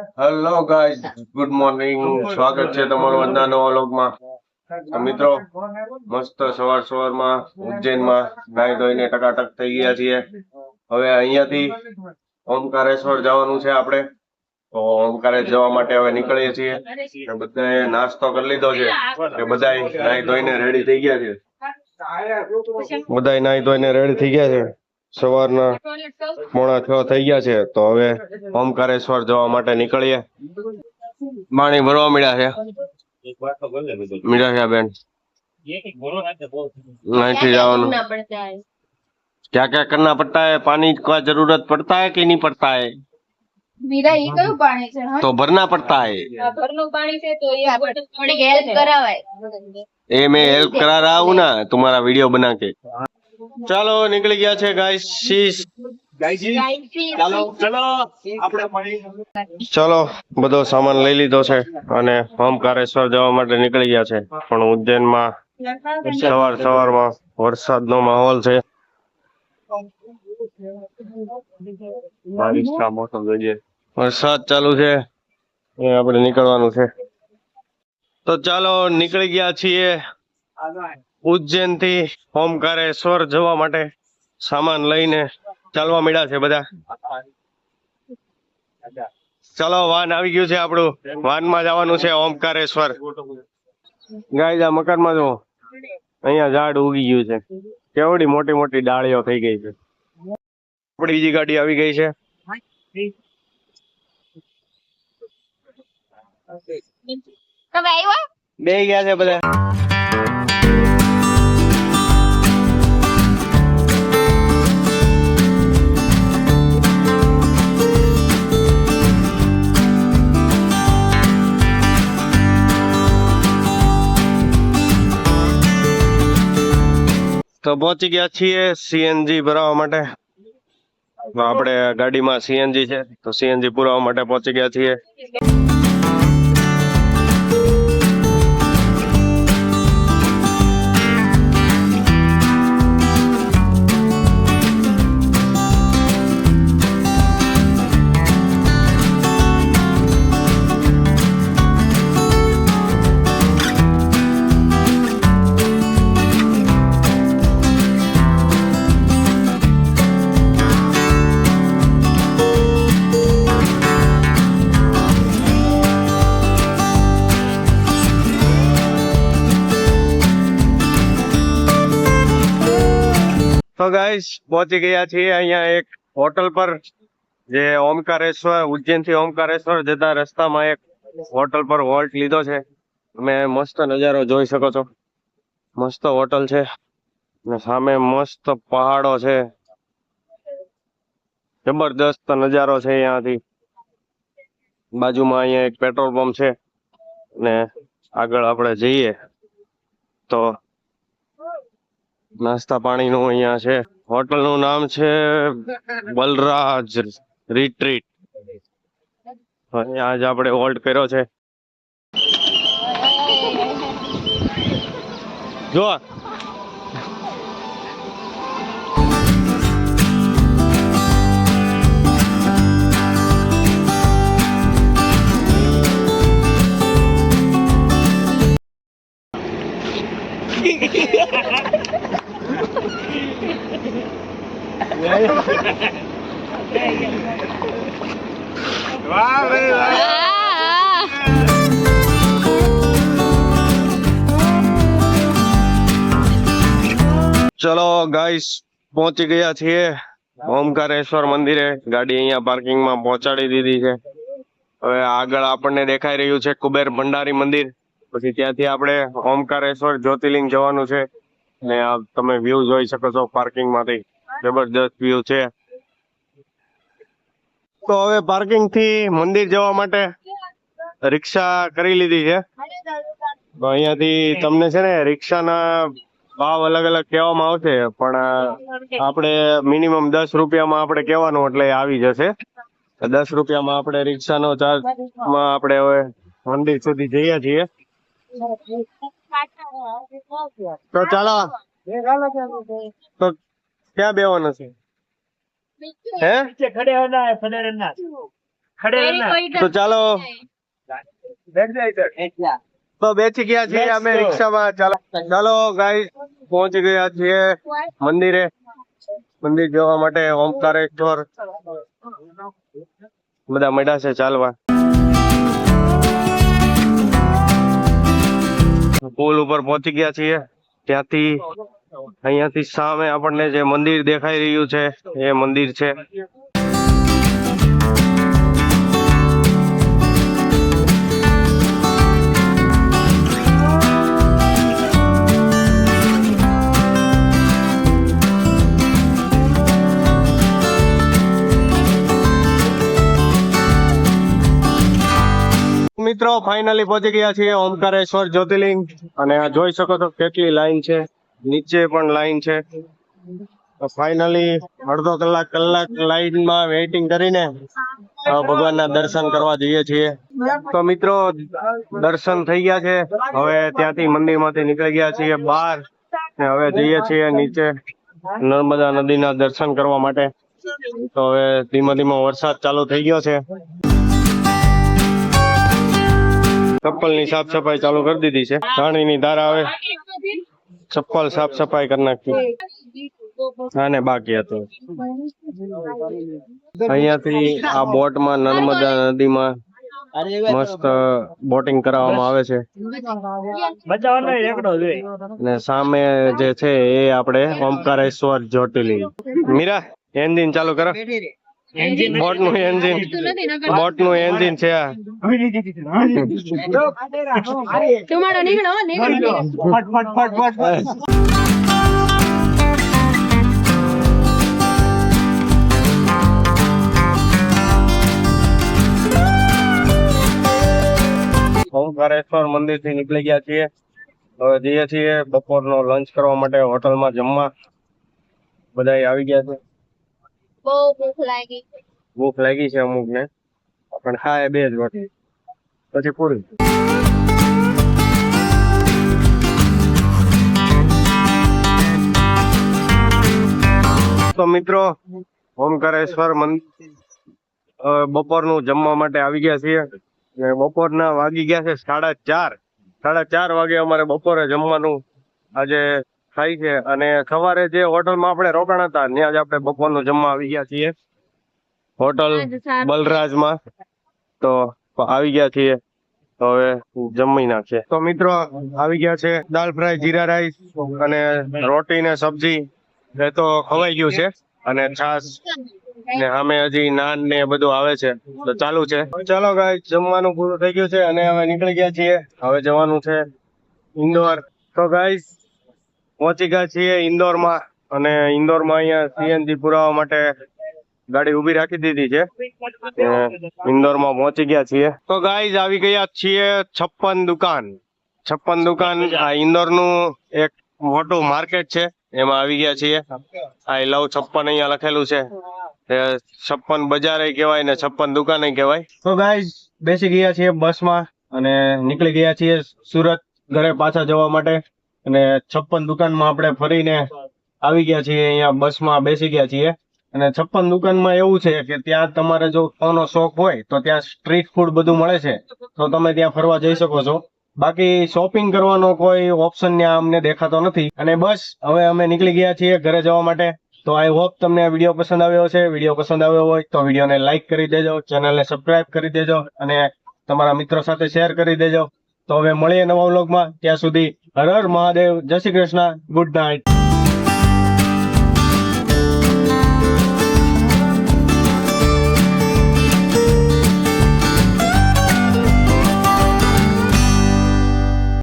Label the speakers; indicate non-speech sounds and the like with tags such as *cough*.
Speaker 1: Hello guys good morning સ્વાગત છે તમારું આજના નવા વ્લોગમાં મિત્રો મસ્ત સવાર સવારમાં ઉજ્જૈનમાં નાઈ ધોઈને ટકાટક થઈ ગયા છીએ. હવે અહીંયાથી ઓમકારેશ્વર જવાનું છે આપણે. તો ઓમકારે જવા માટે હવે નીકળીએ છીએ. બધાએ નાસ્તો કરી લીધો છે. કે બધા નાઈ ધોઈને રેડી થઈ ગયા છે. બધા નાઈ ધોઈને રેડી થઈ ગયા છે. સવારના પોણા છ થઈ ગયા છે તો હવે ઓમકારેશ્વર જવા માટે નીકળીએ પાણી ભરવા મળ્યા છે મીરા છે બેન અહીંથી જવાનું क्या क्या करना पड़ता है पानी का जरूरत पड़ता है कि नहीं पड़ता है
Speaker 2: મીરા ઈ કયું પાણી છે હા?
Speaker 1: तो भरना पड़ता है
Speaker 2: આ ઘરનું પાણી છે તો એ આપણે થોડીક હેલ્પ કરાવાય
Speaker 1: ये मैं हेल्प करा रहा हूँ ना तुम्हारा वीडियो बना के ચાલો નીકળી ગયા છે ગાઈસ શીશ ચલો. બધો સામાન લઈ લીધો છે અને ઓમકારેશ્વર જવા માટે નીકળી ગયા છે. પણ ઉજ્જૈનમાં સવાર સવારમાં વરસાદનો માહોલ છે. વરસાદ ચાલુ છે. એ આપણે નીકળવાનું છે. તો ચાલો નીકળી ગયા છીએ. ઉજ્જૈનથી ઓમકારેશ્વર જવા માટે સામાન લઈને ચાલવા મળ્યા છે બધા. ચલો વાન આવી ગયું છે આપણું. વાનમાં જવાનું છે ઓમકારેશ્વર ગાય આ મકાનમાં જુઓ. અહીંયા ઝાડ ઉગી ગયું છે. કેવડી મોટી મોટી ડાળીઓ થઈ ગઈ છે. આપણી બીજી ગાડી આવી ગઈ છે.
Speaker 2: તમે આવ્યા?
Speaker 1: બે ગયા છે બધા. તો પહોંચી ગયા છીએ સીએનજી ભરાવવા માટે. આપણે ગાડીમાં સીએનજી છે, તો સીએનજી પુરાવા માટે પહોંચી ગયા છીએ. ગાઈસ પહોંચી ગયા છીએ અહીંયા એક હોટલ પર, જે ઓમકારેશ્વર ઉજ્જૈનથી ઓમકારેશ્વર જતા રસ્તામાં એક હોટલ પર હોલ્ટ લીધો છે. તમે મસ્ત નજારો જોઈ શકો છો. મસ્ત હોટલ છે ને સામે મસ્ત પહાડો છે. જબરદસ્ત નજારો છે અહીંયાથી. બાજુમાં અહીંયા એક પેટ્રોલ પંપ છે ને આગળ આપણે જઈએ તો નાસ્તા પાણીનું અહીંયા છે. હોટલનું નામ છે બલરાજ રિટ્રીટ. અહીંયા જ આપણે હોલ્ડ કર્યો છે. જો. *laughs* ચલો ગાઈસ, પહોંચી ગયા છીએ ઓમકારેશ્વર મંદિરે. ગાડી અહીંયા પાર્કિંગમાં પહોંચાડી દીધી છે. હવે આગળ આપણને દેખાઈ રહ્યું છે કુબેર ભંડારી મંદિર. પછી ત્યાંથી આપણે ઓમકારેશ્વર જ્યોતિર્લિંગ જવાનું છે. ને તમે વ્યૂ જોઈ શકો છો પાર્કિંગમાંથી જબરદસ્ત વ્યૂ છે. તો હવે પાર્કિંગથી મંદિર જવા માટે રિક્ષા કરી લીધી છે. અહીંયાથી તમને છે ને રિક્ષાના ભાવ અલગ અલગ કહેવામાં આવશે પણ આપણે મિનિમમ દસ રૂપિયામાં આપણે કહેવાનું એટલે આવી જશે. દસ રૂપિયામાં આપણે રિક્ષાનો ચાર્જમાં આપણે હવે મંદિર સુધી જઈએ છીએ. તો ચાલો. તો ક્યાં બેવાનું છે? હે? તો ચાલો. તો બેસી ગયા છીએ અમે રિક્ષામાં. ચાલો ચાલો ગાઈસ પહોંચી ગયા છીએ મંદિરે. મંદિર જવા માટે ઓમકારેશ્વર બધા મળ્યા છે ચાલવા. પુલ ઉપર પહોંચી ગયા છીએ. ત્યાંથી અહીંયાથી સામે આપણને જે મંદિર દેખાઈ રહ્યું છે, એ મંદિર છે. મિત્રો ફાઇનલી પહોંચી ગયા છીએ ઓમકારેશ્વર જ્યોતિર્લિંગ અને આ જોઈ શકો છો કેટલી લાઈન છે. નીચે પણ લાઈન છે. ફાઇનલી અડધો કલાક કલાક લાઈનમાં વેઇટિંગ કરીને ભગવાન ભગવાનના દર્શન કરવા જઈએ છીએ. તો મિત્રો, દર્શન થઈ ગયા છે. હવે ત્યાંથી મંદિરમાંથી નીકળી ગયા છીએ બહાર. ને હવે જઈએ છીએ નીચે નર્મદા નદીના દર્શન કરવા માટે. તો હવે ધીમે ધીમે વરસાદ ચાલુ થઈ ગયો છે. ચપ્પલની સાફ સફાઈ ચાલુ કરી દીધી છે. પાણીની ધાર આવે. ચપ્પલ સાફ સફાઈ કરી નાખી. અને બાકી હતું. અહીંયાથી આ બોટમાં નર્મદા નદીમાં મસ્ત બોટિંગ કરાવવામાં આવે છે. ને સામે જે છે એ આપણે ઓમકારેશ્વર જોટલી મીરા, એન્જિન ચાલુ કરો. બોટનું એન્જિન. બોટનું એન્જિન છે ઓમકારેશ્વર મંદિરથી નીકળી. ગયા છીએ. હવે જઈએ છીએ બપોરનો લંચ કરવા માટે હોટલમાં જમવા. બધા આવી ગયા છે.
Speaker 2: બહુ ભૂખ લાગી.
Speaker 1: ભૂખ લાગી છે અમુક ને. પણ ખાય બે જ રોટી પછી પૂરી. તો મિત્રો, ઓમકારેશ્વર મંદિર બપોરનું જમવા માટે આવી ગયા છીએ. બપોરના વાગી ગયા છે સાડા ચાર. સાડા ચાર વાગે અમારે બપોરે જમવાનું આજે થાય છે. અને સવારે જે હોટલમાં આપણે રોકાણ હતા ત્યાં જ આપણે બપોરનું જમવા આવી ગયા છીએ. હોટલ બલરાજમાં. તો આવી ગયા છીએ. હવે જમી નાખીએ. તો મિત્રો આવી ગયા છે. દાળ ફ્રાય જીરા રાઈસ અને રોટી ને સબ્જી એ તો ખવાઈ ગયું છે. અને છાસ ને સામે હજી નાન ને બધું આવે છે. તો ચાલુ છે. ચાલો ગાય જમવાનું પૂરું થઈ ગયું છે અને હવે નીકળી ગયા છીએ. હવે જવાનું છે ઇન્દોર. તો ગાઈસ પહોંચી ગયા છીએ ઇન્દોરમાં અને ઇન્દોરમાં અહીંયા સીએનજી પુરાવા માટે ગાડી ઊભી રાખી દીધી છે. ઇન્દોરમાં પહોંચી ગયા છીએ. તો ગાઈઝ આવી ગયા છીએ છપ્પન દુકાન. છપ્પન દુકાન, આ ઇન્દોરનું એક મોટું માર્કેટ છે. એમાં આવી ગયા છીએ. આઈ લવ છપ્પન અહીંયા લખેલું છે. છપ્પન બજાર કહેવાય ને છપ્પન દુકાન કહેવાય. તો ગાઈઝ બેસી ગયા છીએ બસમાં અને નીકળી ગયા છીએ સુરત ઘરે પાછા જવા માટે. અને છપ્પન દુકાનમાં આપણે ફરીને આવી ગયા છીએ, અહીંયા બસમાં બેસી ગયા છીએ. અને છપ્પન દુકાનમાં એવું છે કે ત્યાં તમારે જો ખાવાનો શોખ હોય, તો ત્યાં સ્ટ્રીટ ફૂડ બધું મળે છે. તો તમે ત્યાં ફરવા જઈ શકો છો. બાકી શોપિંગ કરવાનો કોઈ ઓપ્શન ત્યાં અમને દેખાતો નથી. અને બસ, હવે અમે નીકળી ગયા છીએ ઘરે જવા માટે. તો આઈ હોપ તમને આ વીડિયો પસંદ આવ્યો છે વીડિયો પસંદ આવ્યો હોય, તો વિડીયોને લાઇક કરી દેજો. ચેનલને સબસ્ક્રાઇબ કરી દેજો. અને તમારા મિત્રો સાથે શેર કરી દેજો. તો હવે મળીએ નવા વ્લોગમાં ત્યાં સુધી હર હર મહાદેવ. જય શ્રી કૃષ્ણ. Good night